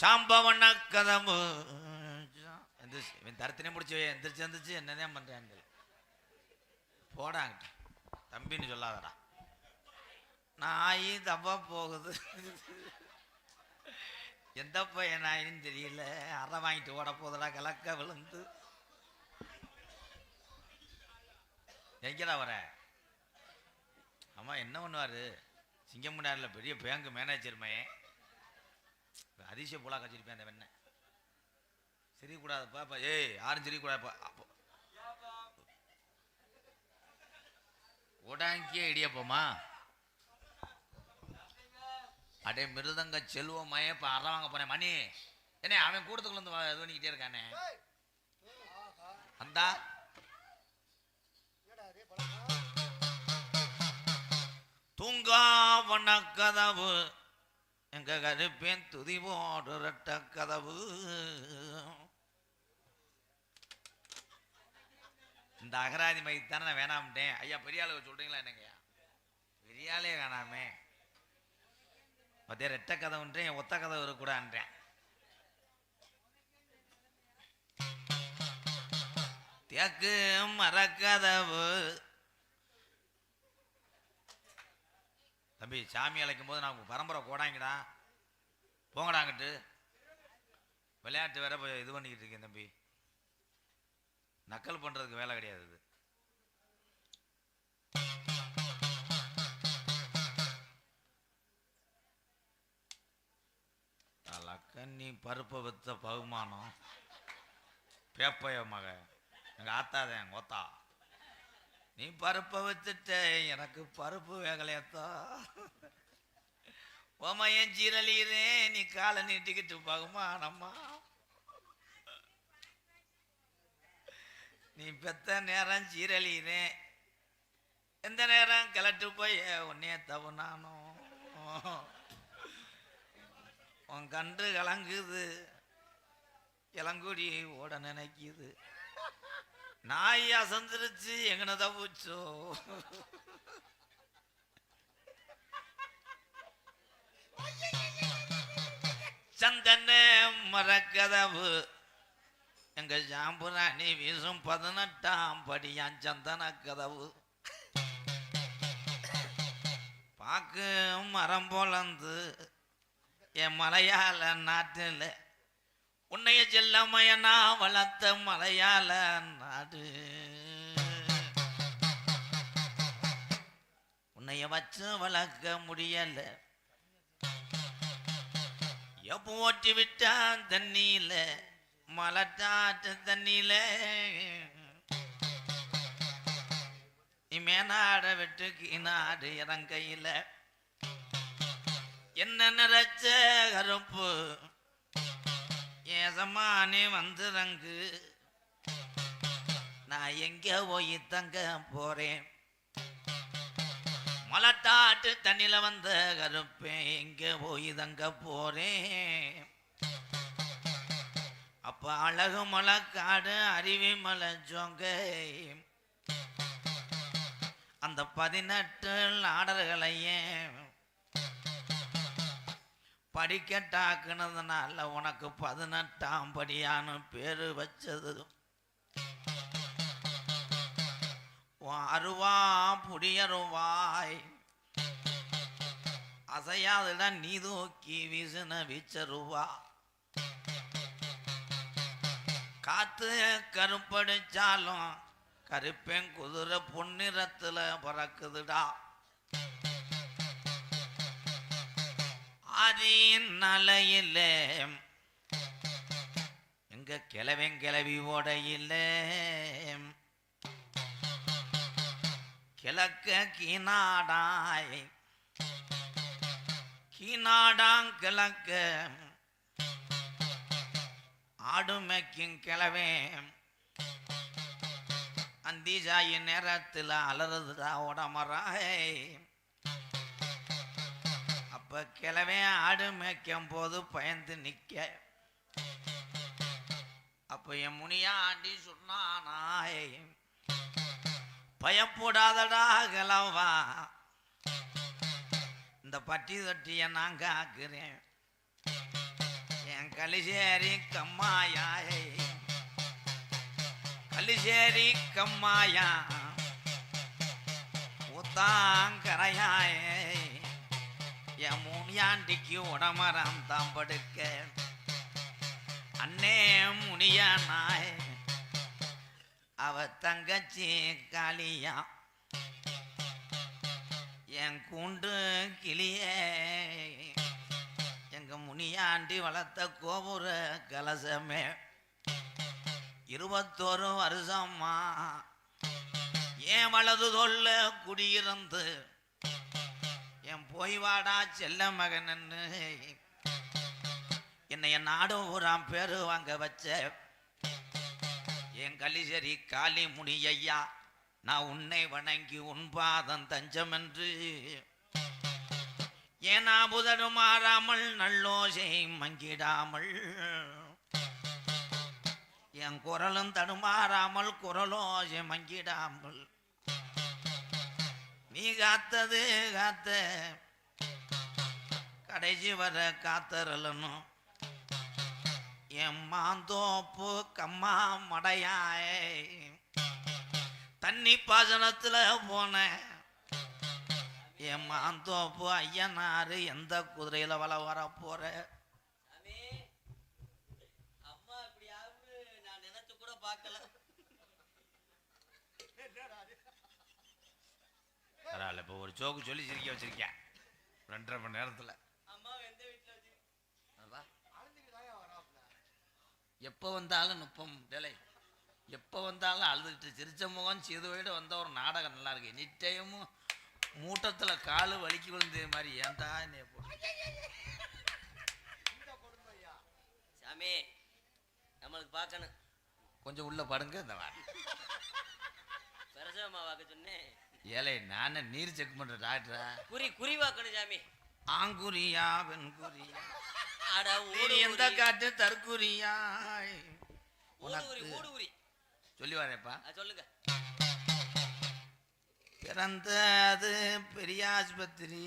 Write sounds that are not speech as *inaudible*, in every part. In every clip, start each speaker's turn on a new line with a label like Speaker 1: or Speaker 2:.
Speaker 1: சாம்பவன கதவு. எந்திரிச்சு இவன் தரத்தினே முடிச்சு எந்திரிச்சு எந்திரிச்சு என்னதான் பண்றான்னு தெரியல. தம்பின்னு சொல்லாதடா. நாய் தப்பா போகுது. எந்த பையன் நாயின்னு தெரியல. அரை வாங்கிட்டு ஓட போதடா கலக்க விழுந்து. எங்கடா வர? ஆமா என்ன பண்ணுவாரு? சிங்கமுனாரில் பெரிய பேங்க் மேனேஜர் மையன் அதிசய புலா கச்சிருப்பேன் அந்த வெண்ணை சிரிக்கக்கூடாதுப்பா இப்போ ஏய் யாரும் சிரிக்கக்கூடாதுப்பா அப்போ. உடாங்கிய இடியப்போமா? அடே மிருதங்க செல்வம் இப்போ அற வாங்க போறேன். மணி என்ன அவன் கூட்டத்துக்குள்ள இருந்து இது பண்ணிக்கிட்டே இருக்கானே. அந்தா. வண்ண கதவு. எங்க கருப்பேன் துதி போடுறட்ட கதவு. இந்த அகராதி மைத்தானே நான் வேணாம்ட்டேன். ஐயா பெரிய ஆளுக சொல்றீங்களா என்னங்கய்யா பெரிய ஆளே வேணாமே. மத்திய ரெட்ட கதவுன்றேன் ஒத்த கதவு இருக்கக்கூடாதுன்றேன். தேக்கு மரக்கதவு. தம்பி சாமி அழைக்கும் போது நான் பரம்பரை கோடாங்கடா. போங்கடாங்கிட்டு விளையாட்டு வேற போய் இது பண்ணிக்கிட்டு இருக்கேன் தம்பி. நக்கல் பண்ணுறதுக்கு வேலை கிடையாது இது. கண்ணி பருப்பை வித்த பகுமானம். பேப்பைய மக எங்கள் ஆத்தாதேன் எங்கள் ஒத்தா. நீ பருப்பை வச்சுட்ட எனக்கு பருப்பு வேகலையத்தா. ஓமையன் சீரலீரே நீ காலை நீட்டிக்கிட்டு பகுமானம்மா நீ பெத்த நேரம் சீரலீரே எந்த நேரம் கிளட்டு போய் உன்னைய தவனானோ உன் கன்று கலங்குது இளங்குடி ஓட நினைக்குது. நாய் அசந்துருச்சு எங்கன தவிச்சோ சந்தன மரக்கதவு. எங்க ஜாம்புராணி வீசும் பதினெட்டாம் படியான் சந்தன கதவு. பாக்கு மரம் பொழந்து என் மலையாள நாட்டில் உன்னைய செல்லமையனா வளர்த்த மலையாள நாடு. உன்னைய வச்சு வளர்க்க முடியல. எப்போ ஓட்டி விட்டான் தண்ணியில மலட்டாட்டு தண்ணியில. நீ மேனாட விட்டு கீனாடு இறங்கையில. என்ன நிறச்ச கருப்பு ஏசமானே வந்துறங்கு. நான் எங்க போய் தங்க போறேன்? மலட்டாட்டு தண்ணில வந்த கருப்பேன் எங்க போய் தங்க போறேன்? அப்ப அழகு மலைக்காடு அருவி மலை ஜோங்க. அந்த பதினெட்டு நாடர்களையும் படிக்கட்டாக்குனதுனால உனக்கு பதினெட்டாம் படியான பேரு வச்சது. உன் அருவா புடியருவாய் அசையாதுல நீ தூக்கி விசுன வீச்சருவா. காத்து கருப்படிச்சாலும் கருப்பேன் குதிரை பொன்னிறத்துல பறக்குதுடா. ஆதியின் நலையில எங்க கிளவன் கிளவி ஓடையில. கிழக்க கீநாடாய் கீநாடாங் கிழக்க. ஆடு மேய்க்கும் கிளவேன் அந்திஜாயி நேரத்தில் அலறுதுடா உடமராய். அப்ப ஆடு மேய்க்கும் போது பயந்து நிக்க. அப்ப என் முனியாண்டி சொன்னானாய் பயப்படாதடா கிளவா இந்த பட்டி தொட்டிய நான் காக்குறேன். என் கலிசேரி கம்மாயாய் கலிசேரி கம்மாயா உத்தாங்கரையாயே என் முனியாண்டிக்கு உடமரம் தான் படுக்க அண்ணே முனியானாய் அவ தங்கச்சி காளியா என் கூண்டு கிளியே எங்க முனியாண்டி வளர்த்த கோபுர கலசமே இருபத்தோரு வருஷம்மா ஏன் வலது தொல்ல குடியிருந்து போய் வாடா செல்ல மகனன்னு. என்னை என் நாடும் ஊராம் பேரு வாங்க வச்ச. என் கலிசரி காளி முனி ஐயா நான் உன்னை வணங்கி உன் பாதம் தஞ்சம் என்று ஏனா புதரு மாறாமல் நல்லோசை மங்கிடாமல். என் குரலும் தடுமாறாமல் குரலோசை மங்கிடாமல். நீ காத்தது காத்த. கடைசி வர காத்தரலனும் என் மாந்தோப்பு கம்மா மடையாய். தண்ணி பாசனத்தில் போன என் மாந்தோப்பு ஐயனாரு எந்த குதிரையில் வள வர போற?
Speaker 2: அம்மா நான் கூட பார்க்கல
Speaker 1: பரவாயில்ல இப்போ ஒரு ஜோக்கு சொல்லி சிரிக்க வச்சிருக்கேன். ரெண்டரை மணி நேரத்தில்
Speaker 2: அம்மா எந்த வீட்டுல வச்சு
Speaker 1: வா. எப்போ வந்தாலும் நுப்பம் டேலை. எப்போ வந்தாலும் அழுதுகிட்டு சிரிச்ச முகம் சிறுவையிட வந்த ஒரு நாடகம் நல்லா இருக்கு. டைமும் மூட்டத்தில் காலு வலிக்கு விழுந்த மாதிரி ஏன்டா என்னைய போ
Speaker 2: சாமி நம்மளுக்கு பார்க்கணும்.
Speaker 1: கொஞ்சம் உள்ள படுங்க இந்த வா.
Speaker 2: பெரசமா பார்க்க சொன்னேன்
Speaker 1: ஏலே நானே நீர் செக் பண்ற டாக்டரா?
Speaker 2: குறி குறி பார்க்கணும் சாமி.
Speaker 1: ஆங்குரியா வெண்குரியா எந்த. காட்டு
Speaker 2: உரி
Speaker 1: சொல்லி வரேப்பா
Speaker 2: சொல்லுங்க.
Speaker 1: பிறந்தது பெரிய ஆஸ்பத்திரி.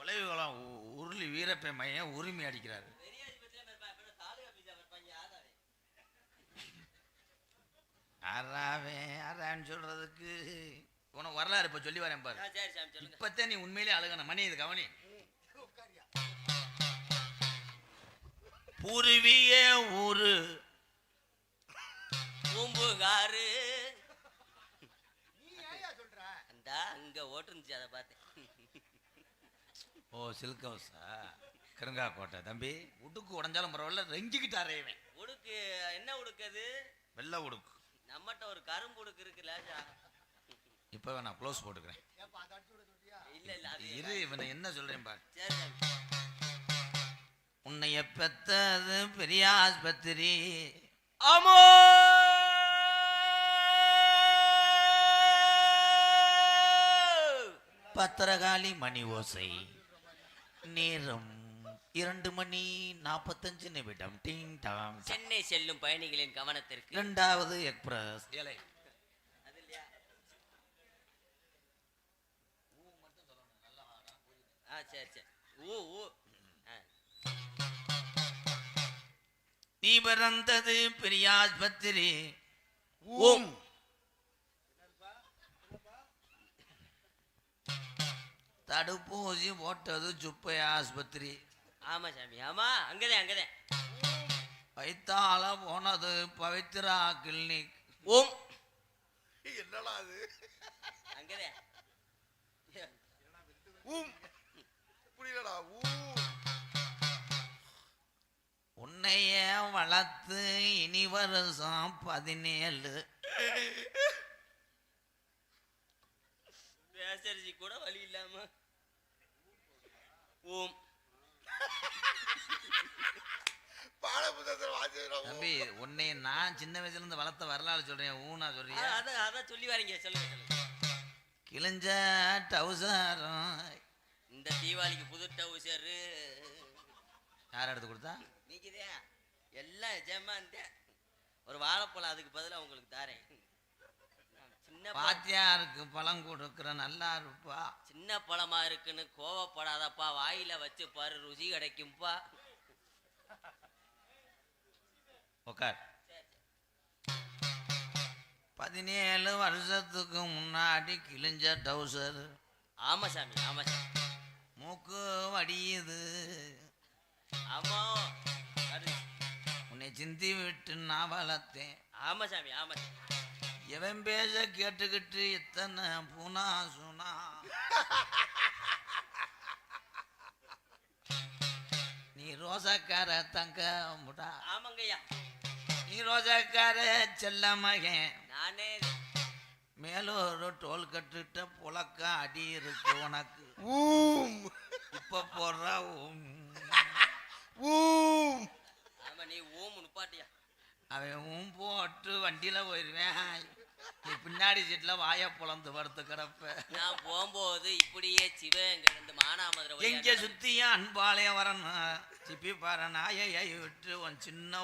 Speaker 1: உலகுகளம் உருளி வீரப்பை மையன் உரிமை அடிக்கிறாரு. அறாவே அறான்னு சொல்றதுக்கு உனக்கு வரலாறு இப்ப சொல்லி வரேன் பாரு.
Speaker 2: ஆ, சரி சாமி சொல்லுங்க.
Speaker 1: இப்பத்தே நீ உண்மையிலே அழுகணும். மணி இது கவனி. பூர்வீக ஊரு.
Speaker 2: பூம்புகாரு. அந்த அங்க ஓட்டுருந்துச்சு அதை பார்த்தேன்.
Speaker 1: ஓ சில்க் ஹவுஸா? கருங்கா கோட்டை தம்பி. உடுக்கு உடஞ்சாலும் பரவாயில்ல ரெங்கிக்கிட்டாரே இவன்.
Speaker 2: உடுக்கு என்ன உடுக்கு அது?
Speaker 1: வெள்ளை உடுக்கு.
Speaker 2: நம்மகிட்ட ஒரு கரும்பு உடுக்கு இருக்குல்ல சா-
Speaker 1: இப்போ நான் க்ளோஸ் போட்டுக்கிறேன். இரு இவனை என்ன சொல்றேன் பாரு. உன்னைய பெத்தது பெரிய ஆஸ்பத்திரி.
Speaker 2: ஆமோ
Speaker 1: பத்திரகாளி மணி ஓசை. நேரம் இரண்டு மணி நாற்பத்தஞ்சு நிமிடம் டிங் டாங். டாங்.
Speaker 2: சென்னை செல்லும் பயணிகளின் கவனத்திற்கு
Speaker 1: இரண்டாவது எக்ஸ்பிரஸ்.
Speaker 2: ஆ சரி சரி. ஆ.
Speaker 1: நீ பிறந்தது பெரிய ஆஸ்பத்திரி
Speaker 2: ஓம்
Speaker 1: தடுப்பூசி போட்டது சுப்பை ஆஸ்பத்திரி.
Speaker 2: ஆமா சாமி. ஆமா அங்கதே அங்கதே
Speaker 1: வைத்தால போனது பவித்ரா கிளினிக்.
Speaker 2: ஓம்
Speaker 3: என்னடா அது?
Speaker 2: அங்கதே
Speaker 3: ஊம். புரியலடா ஊ.
Speaker 1: உன்னைய வளர்த்து இனி வருஷம் பதினேழு.
Speaker 2: பேசரிசி கூட வழி இல்லாம. ஓம்.
Speaker 1: தம்பி உன்னை நான் சின்ன வயசுல இருந்து வளர்த்த வரலாறு சொல்றேன் ஊனா
Speaker 2: அதான் அதான் சொல்லி வரீங்க சொல்லுங்க சொல்லுங்க.
Speaker 1: கிழிஞ்ச டவுசரும்
Speaker 2: இந்த தீபாவளிக்கு புது டவுசரு
Speaker 1: யார் எடுத்து கொடுத்தா?
Speaker 2: நீக்குதே. எல்லாம் எஜமான்தே ஒரு வாழைப்பழம் அதுக்கு பதிலா உங்களுக்கு தாரேன். சின்ன
Speaker 1: பாத்தியாருக்கு பழம் கொடுக்குற நல்லா இருப்பா.
Speaker 2: சின்ன பழமா இருக்குன்னு கோவப்படாதப்பா. வாயில வச்சு பாரு ருசி கிடைக்கும்பா.
Speaker 1: உக்கார். பதினேழு வருஷத்துக்கு முன்னாடி கிழிஞ்ச டவுசர்
Speaker 2: ஆமா சாமி ஆமா சாமி.
Speaker 1: மூக்கு வடியுது.
Speaker 2: ஆமா.
Speaker 1: உன்னை சிந்தி விட்டு நான் வளர்த்தேன்.
Speaker 2: ஆமா சாமி ஆமா சாமி.
Speaker 1: எவன் பேச கேட்டுக்கிட்டு எத்தனை பூனா சுனா? நீ ரோசாக்கார தங்க முடா.
Speaker 2: ஆமாங்கய்யா
Speaker 1: நீ ரோசாக்கார செல்ல மகன்
Speaker 2: நானே.
Speaker 1: மேலூர் டோல் கட்டுட்ட புழக்க அடி இருக்கு உனக்கு.
Speaker 3: ஊம்.
Speaker 1: இப்ப போடுறா உம். *laughs*
Speaker 3: ஊம்
Speaker 2: ஆமா நீ ஓம் நிப்பாட்டியா
Speaker 1: அவன் உம் போட்டு வண்டியில போயிருவேன். நீ பின்னாடி சீட்ல வாய பொழந்து படுத்து கிடப்ப.
Speaker 2: நான் போகும்போது இப்படியே சிவங்க இருந்து மானாமதுரை
Speaker 1: எங்க சுத்தியும் அன்பாலயம் வரணும். சிப்பி பாரு நாயை விட்டு உன் சின்ன